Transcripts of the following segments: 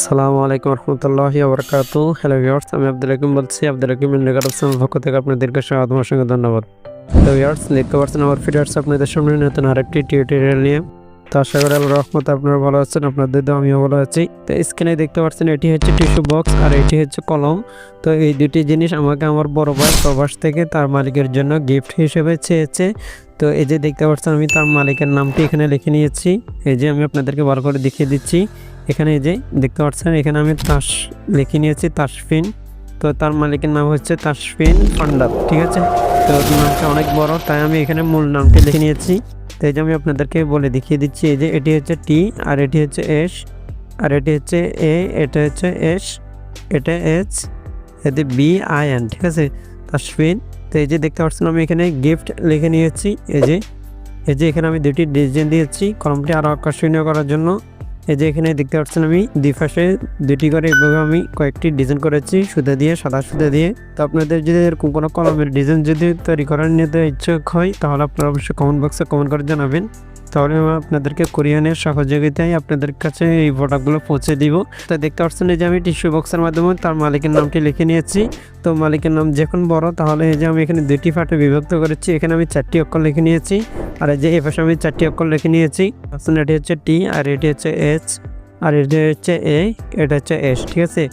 সালামু আলাইকুম রহমতুল্লাহি আবরকাত হ্যালো ভিউয়ার্স আমি আব্দুল হাকিম বলছি। আব্দুল হাকিম ইন্ডিকার পক্ষ থেকে আপনাদেরকে স্বাগত আমার সঙ্গে ধন্যবাদ। তো ভিউয়ার্স লিখতে পারছেন আমার ফিডার্স আপনাদের সামনে নতুন আরেকটি টিউটোরিয়াল নিয়ে। তো আশা করি আল্লাহ রহমত আপনারা ভালো আছেন, আপনাদের তো আমিও ভালো আছি। তো স্ক্রিনে দেখতে পাচ্ছেন, এটি হচ্ছে টিস্যু বক্স আর এটি হচ্ছে কলম। তো এই দুটি জিনিস আমাকে আমার বড় ভাই প্রবাস থেকে তার মালিকের জন্য গিফট হিসেবে চেয়েছে। তো এই যে দেখতে পাচ্ছেন, আমি তার মালিকের নামটি এখানে লিখে নিয়েছি। এই যে আমি আপনাদেরকে ভালো করে দেখিয়ে দিচ্ছি। এখানে এই যে দেখতে পাচ্ছেন, এখানে আমি তাস লিখে নিয়েছি, তাসফিন। তো তার মালিকের নাম হচ্ছে তাসফিন পান্ডাব ঠিক আছে? তো নামটা অনেক বড়, তাই আমি এখানে মূল নামটি লিখে নিয়েছি। তো এই যে আমি আপনাদেরকে বলে দেখিয়ে দিচ্ছি, এই যে এটি হচ্ছে টি আর এটি হচ্ছে এস, আর এটি হচ্ছে এ, এটা হচ্ছে এস, এটা এস, এতে বি, আই, এন, ঠিক আছে? তাসফিন তো এই যে দেখতে পাচ্ছেন, আমি এখানে গিফট লিখে নিয়েছি, এই যে এই যে এখানে আমি দুটি ডিজাইন দিয়েছি, কলমটি আরও আকর্ষণীয় করার জন্য। এই যে এখানে দেখতে পাচ্ছেন আমি দুই পাশে দুটি করে এভাবে আমি কয়েকটি ডিজাইন করেছি, সুতা দিয়ে, সাদা সুতা দিয়ে। তো আপনাদের যদি এরকম কোনো কলমের ডিজাইন যদি তৈরি করার নিতে ইচ্ছুক হয়, তাহলে আপনারা অবশ্যই কমেন্ট বক্সে কমেন্ট করে জানাবেন। তাহলে আমি আপনাদেরকে কোরিয়ানের সহযোগিতায় আপনাদের কাছে এই প্রোডাক্টগুলো পৌঁছে দিব। তো দেখতে পাচ্ছেন এই যে আমি টিস্যু বক্সের মাধ্যমে তার মালিকের নামটি লিখে নিয়েছি। তো মালিকের নাম যখন বড়, তাহলে এই যে আমি এখানে দুটি পার্টে বিভক্ত করেছি। এখানে আমি চারটি অক্ষর লিখে নিয়েছি। আর এই যে পাশে আমি চারটি অক্ষর লিখে নিয়েছি। আসলে এটি হচ্ছে টি, আর এটি হচ্ছে এইচ আর এটি হচ্ছে এ, এটা হচ্ছে এস, ঠিক আছে?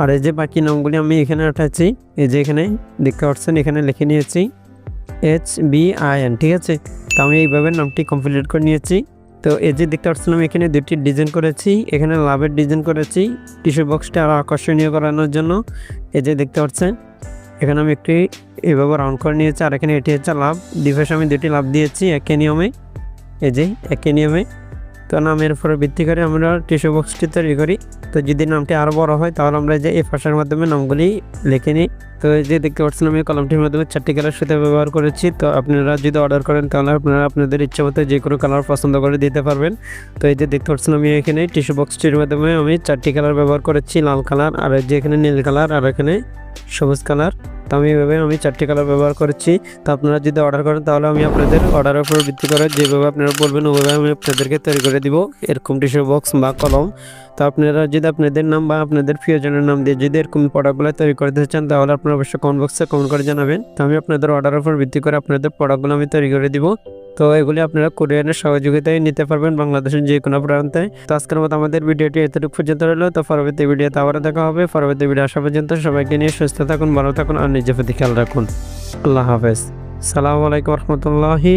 আর এই যে বাকি নামগুলি আমি এখানে উঠাচ্ছি। এই যে এখানে দেখতে পাচ্ছেন, এখানে লিখে নিয়েছি এইচ বি, আই, এন, ঠিক আছে? তো আমি এইভাবে নামটি কমপ্লিট করে নিয়েছি। তো এই যে দেখতে পাচ্ছেন, আমি এখানে দুটি ডিজাইন করেছি। এখানে লাভের ডিজাইন করেছি, টিস্যু বক্সটা আরও আকর্ষণীয় করানোর জন্য। এই যে দেখতে পাচ্ছেন এখানে আমি একটি এভাবে রাউন্ড করে নিয়েছি আর এখানে এটি হচ্ছে লাভ। ডিভাইসে আমি দুটি লাভ দিয়েছি একই নিয়মে। এই যে একই নিয়মে। তো নামের উপরে ভিত্তি করে আমরা টিস্যু বক্সটি তৈরি করি। তো যদি নামটি আরও বড় হয়, তাহলে আমরা যে এই ভাষার মাধ্যমে নামগুলি লিখে নিই। তো এই যে দেখতে পাচ্ছেন আমি কলমটির মাধ্যমে চারটি কালার সাথে ব্যবহার করেছি। তো আপনারা যদি অর্ডার করেন, তাহলে আপনারা আপনাদের ইচ্ছা মতো যে কোনো কালার পছন্দ করে দিতে পারবেন। তো এই যে দেখতে পাচ্ছেন আমি এখানে টিস্যু বক্সটির মাধ্যমে আমি চারটি কালার ব্যবহার করেছি, লাল কালার আর যে এখানে নীল কালার আর এখানে সবুজ কালার তো আমি এভাবে আমি চারটি কালার ব্যবহার করেছি। তো আপনারা যদি অর্ডার করেন, তাহলে আমি আপনাদের অর্ডারের উপর ভিত্তি করে যেভাবে আপনারা বলবেন, ওভাবে আমি আপনাদেরকে তৈরি করে দিব। এরকম টিস্যু বক্স বা কলম। তো আপনারা যদি আপনাদের নাম বা আপনাদের প্রিয়জনের নাম দিয়ে যদি এরকম প্রোডাক্টগুলো তৈরি করতে চান, তাহলে আপনারা অবশ্যই কমেন্ট বক্সে কমেন্ট করে জানাবেন। তো আমি আপনাদের অর্ডারের উপর ভিত্তি করে আপনাদের প্রোডাক্টগুলো আমি তৈরি করে দিব। তো এগুলি আপনারা কোরিয়ানের সহযোগিতায় নিতে পারবেন বাংলাদেশের যে কোনো প্রান্তে। তো আজকের মতো আমাদের ভিডিওটি এতটুকু পর্যন্ত রইল। তো পরবর্তী ভিডিওতে আবারও দেখা হবে। পরবর্তী ভিডিও আসা পর্যন্ত সবাইকে নিয়ে সুস্থ থাকুন, ভালো থাকুন আর নিজের প্রতি খেয়াল রাখুন। আল্লাহ হাফেজ। সালামু আলাইকুম রহমতুল্লাহি